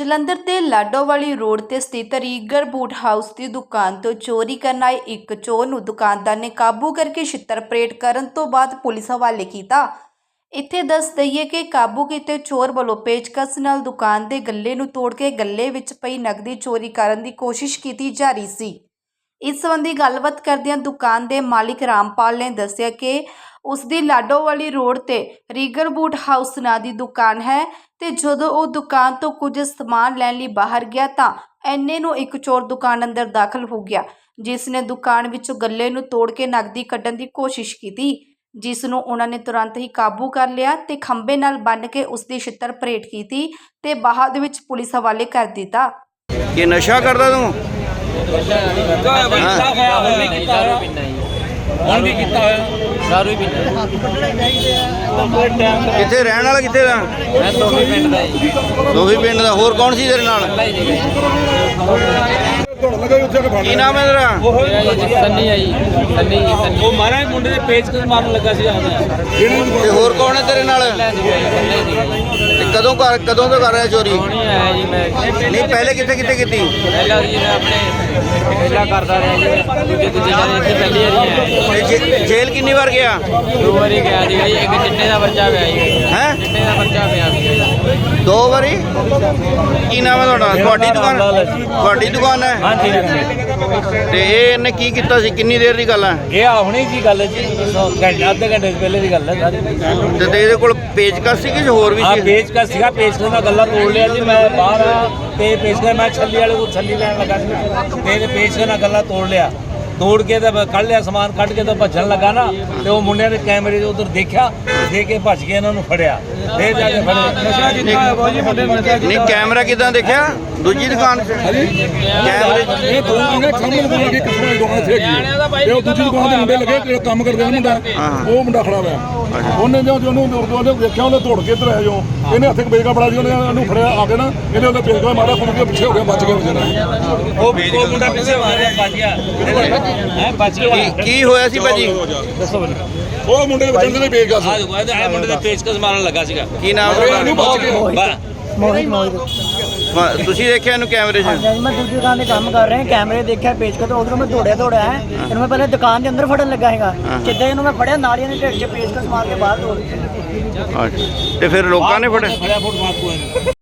ਜਲੰਧਰ ਦੇ ਲਾਡੋਵਾਲੀ ਰੋਡ ਤੇ ਸਥਿਤ ਰੀਗਰ ਬੂਟ ਹਾਊਸ ਦੀ ਦੁਕਾਨ ਤੋਂ ਚੋਰੀ ਕਰਨ ਆਏ ਇੱਕ ਚੋਰ ਨੂੰ ਦੁਕਾਨਦਾਰ ਨੇ ਕਾਬੂ ਕਰਕੇ ਛਿੱਤਰ ਪਰੇਡ ਕਰਨ ਤੋਂ ਬਾਅਦ ਪੁਲਿਸ ਹਵਾਲੇ ਕੀਤਾ। ਇੱਥੇ ਦੱਸ ਦਈਏ ਕਿ ਕਾਬੂ ਕੀਤੇ ਚੋਰ ਵੱਲੋਂ ਪੇਚਕਸ ਨਾਲ ਦੁਕਾਨ ਦੇ ਗੱਲੇ ਨੂੰ ਤੋੜ ਕੇ ਗੱਲੇ ਵਿੱਚ ਪਈ ਨਕਦੀ ਚੋਰੀ ਕਰਨ ਦੀ ਕੋਸ਼ਿਸ਼ ਕੀਤੀ ਜਾ ਰਹੀ ਸੀ। ਇਸ ਸੰਬੰਧੀ ਗੱਲਬਾਤ ਕਰਦਿਆਂ ਦੁਕਾਨ ਦੇ ਮਾਲਿਕ ਰਾਮਪਾਲ ਨੇ ਦੱਸਿਆ ਕਿ ਉਸ ਦੀ ਲਾਡੋਵਾਲੀ ਰੋਡ ਤੇ ਰੀਗਰ ਬੂਟ ਹਾਊਸ ਨਾਂ ਦੀ ਦੁਕਾਨ ਹੈ ਤੇ ਜਦੋਂ ਉਹ ਦੁਕਾਨ ਤੋਂ ਕੁਝ ਸਮਾਨ ਲੈਣ ਲਈ ਬਾਹਰ ਗਿਆ ਤਾਂ ਐਨੇ ਨੂੰ ਇੱਕ ਚੋਰ ਦੁਕਾਨ ਅੰਦਰ ਦਾਖਲ ਹੋ ਗਿਆ ਜਿਸ ਨੇ ਦੁਕਾਨ ਵਿੱਚੋਂ ਗੱਲੇ ਨੂੰ ਤੋੜ ਕੇ ਨਕਦੀ ਕੱਢਣ ਦੀ ਕੋਸ਼ਿਸ਼ ਕੀਤੀ ਜਿਸ ਨੂੰ ਉਹਨਾਂ ਨੇ ਤੁਰੰਤ ਹੀ ਕਾਬੂ ਕਰ ਲਿਆ ਤੇ ਖੰਬੇ ਨਾਲ ਬੰਨ੍ਹ ਕੇ ਉਸ ਦੀ ਛਿੱਤਰ ਪਰੇਡ ਕੀਤੀ ਤੇ ਬਾਅਦ ਵਿੱਚ ਪੁਲਿਸ ਹਵਾਲੇ ਕਰ ਦਿੱਤਾ। ਕਿ ਨਸ਼ਾ ਕਰਦਾ ਤੂੰ? ਹੋਇਆ ਹੁਣ ਵੀ ਕੀਤਾ ਹੋਇਆ। ਦਾਰੂ ਹੀ ਪੀਂਦਾ ਕਿੱਥੇ ਰਹਿਣ ਵਾਲਾ ਕਿੱਥੇ ਦਾ? ਮੈਂ ਤੋਹੀ ਪਿੰਡ ਦਾ ਜੀ। ਦੋਹੀ ਪਿੰਡ ਦਾ। ਹੋਰ ਕੌਣ ਸੀ ਤੇਰੇ ਨਾਲ? ਹੀ ਜੀ। ਕੀ ਨਾਮ ਹੈ ਤੇਰਾ? ਸੰਨੀ ਆ ਜੀ। ਸੰਨੀ ਉਹ ਮਾਰਾ ਮੁੰਡੇ ਦੇ ਪੇਜ ਕਿਸ ਮਾਰਨ ਲੱਗਾ ਸੀ ਆਉਂਦਾ ਤੇ ਹੋਰ ਕੌਣ ਹੈ ਤੇਰੇ ਨਾਲ? ਜੀ ਜੀ। ਕਦੋਂ ਕਰ ਕਦੋਂ ਤੋਂ ਕਰ ਰਿਹਾ ਚੋਰੀ? ਹੁਣੀ ਆਇਆ ਜੀ ਮੈਂ? ਨਹੀਂ ਪਹਿਲੇ ਕਿੱਥੇ ਕਿੱਥੇ ਕੀਤੀ? ਪਹਿਲਾਂ ਜੀ ਮੈਂ ਆਪਣੇ ਪਹਿਲਾਂ ਕਰਦਾ ਰਿਹਾ ਜੀ। ਦੂਜੇ ਦੂਜੇ ਨਾਲ ਇੱਥੇ ਪਹਿਲੀ ਵਾਰੀ ਆਇਆ ਤੇ ਜੇ- ਜੇਲ੍ਹ ਕਿੰਨੀ ਵਾਰ ਗਿਆ? ਦੋ ਵਾਰੀ ਗਿਆ ਜੀ ਇੱਕ ਚਿੱਟੇ ਦਾ ਪਰਚਾ ਪਿਆ ਜੀ। ਦਾ ਪਿਆ ਵਾਰੀ? ਕੀ ਨਾਮ ਹੈ ਤੁਹਾਡਾ? ਤੁਹਾਡੀ ਦੁਕਾਨ ਤੁਹਾਡੀ ਦੁਕਾਨ ਹੈ? ਹਾਂਜੀ ਤੇ ਇਹ ਇਹਨੇ ਕੀ ਕੀਤਾ ਸੀ? ਕਿੰਨੀ ਦੇਰ ਦੀ ਗੱਲ ਹੈ? ਇਹ ਆ ਹੁਣੀ ਕੀ ਗੱਲ ਹੈ ਜੀ ਘੰਟੇ ਅੱਧੇ ਘੰਟੇ ਪਹਿਲੇ ਦੀ ਗੱਲ ਹੈ ਸਾਰੀ। ਤੇ ਤੇ ਇਹਦੇ ਕੋਲ ਪੇਚਕਸ ਸੀ ਕਿ ਹੋਰ ਵੀ ਆ ਸੀ? ਪੇਜ ਕਾ ਸੀਗਾ। ਪੇਜ ਮੈਂ ਗੱਲਾਂ ਤੋੜ ਲਿਆ ਜੀ। ਮੈਂ ਬਾਹਰ ਆ ਤੇ ਪੇਜ ਮੈਂ ਛੱਲੀ ਵਾਲੇ ਕੋਲ ਛੱਲੀ ਲੈਣ ਲੱਗਾ ਸੀ। ਤੇ ਇਹਦੇ ਪੇਜ ਨਾਲ ਗੱਲਾਂ ਤੋੜ ਲਿਆ। ਤੋੜ ਕੇ ਤੇ ਮੈਂ ਕੱਢ ਲਿਆ ਸਮਾਨ ਕੱਢ ਕੇ ਤਾਂ ਭੱਜਣ ਲੱਗਾ ਨਾ। ਤੇ ਉਹ ਮੁੰਡਿਆਂ ਦੇ ਕੈਮਰੇ ਦੇ ਉਧਰ ਦੇਖਿਆ। ਦੇ ਕੇ ਭੱਜ ਕੇ ਇਹਨਾਂ ਨੂੰ ਫੜਿਆ। ਫੇਰ ਜਾ ਕੇ ਫੜਿਆ ਨਸ਼ਾ ਕੀਤਾ ਹੋਇਆ ਬਹੁਤ ਜੀ ਮੁੰਡੇ ਨਸ਼ਾ ਨਹੀਂ ਕੈਮਰਾ ਕਿਦਾਂ ਦੇਖਿਆ? ਦੂਜੀ ਦੁਕਾਨ 'ਚ ਕੈਮਰੇ 'ਚ। ਇਹ ਦੋ ਮੁੰਡੇ ਸਾਹਮਣੇ ਦੁਕਾਨ ਲੱਗੇ ਕਿਸਮੇ ਦੁਕਾਨ ਇੱਥੇ ਹੈਗੀ। ਤੇ ਉਹ ਦੂਜੀ ਦੁਕਾਨ ਦੇ ਮੁੰਡੇ ਲੱਗੇ ਜਿਹੜਾ ਕੰਮ ਕਰਦੇ ਨੇ ਮੁੰਡਾ। ਉਹ ਮੁੰਡਾ ਖੜਾ ਹੋਇਆ। ਉਹਨੇ ਜੋ ਉਹਨੂੰ ਉਰਦੂ ਨੇ ਦੇਖਿਆ ਉਹਨੇ ਤੋੜ ਕੇ ਇੱਧਰ ਆਇਆ ਜੋ। ਇਹਨੇ ਹੱਥ ਬੇਗਾ ਬੜਾ ਜੀ ਉਹਨੇ ਉਹਨੂੰ ਫੜਿਆ ਆ ਕੇ ਨਾ ਇਹਨੇ ਉਹਦੇ ਬੇਗਾ ਮਾਰਿਆ ਫੁੱਟ ਕੇ ਪਿੱਛੇ ਹੋ ਗਿਆ ਬਚ ਗਿਆ ਵਿਚਾਰਾ। ਉਹ ਉਹ ਮੁੰਡਾ ਪਿੱਛੇ ਮਾਰਿਆ ਭੱਜ ਗਿਆ। ਹੈ ਭੱਜ ਗਿਆ। ਕੀ ਹੋਇਆ ਸੀ ਭਾਜੀ? ਦੱਸੋ ਬਈ ਉਹ ਮੁੰਡੇ ਦੇ ਬੱਚੇ ਦੇ ਬੇਗਾ ਆ ਸੀ ਇਹ ਮੁੰਡੇ ਦੇ ਪੇਚਕਸ ਮਾਰਨ ਲੱਗਾ ਸੀਗਾ ਕੀ ਨਾਮ ਤੁਹਾਡਾ? ਮੋਹਿਤ ਮੋਹਿਤ ਤੁਸੀਂ ਦੇਖਿਆ ਇਹਨੂੰ ਕੈਮਰੇ 'ਚ? ਹਾਂਜੀ ਮੈਂ ਦੂਜੀ ਦੁਕਾਨ ਤੇ ਕੰਮ ਕਰ ਰਿਹਾ ਕੈਮਰੇ ਦੇਖਿਆ ਪੇਜ ਕੇ ਤੇ ਉਧਰੋਂ ਮੈਂ ਦੌੜਿਆ ਦੌੜਿਆ। ਹੈ ਇਹਨੂੰ ਮੈਂ ਪਹਿਲੇ ਦੁਕਾਨ ਦੇ ਅੰਦਰ ਫੜਨ ਲੱਗਾ ਹੈਗਾ ਜਿੱਦਾਂ ਇਹਨੂੰ ਮੈਂ ਫੜਿਆ ਨਾਲ ਹੀ ਇਹਨੇ ਢਿੱਡ 'ਚ ਪੇਜ ਕੇ ਮਾਰ ਕੇ ਬਾਹਰ ਦੌੜ ਗਿਆ ਅੱਛਾ। ਤੇ ਫਿਰ ਲੋਕਾਂ ਨੇ ਫੜਿਆ? ਫੜਿਆ ਫੁੱਟ ਮਾਰ ਕੋ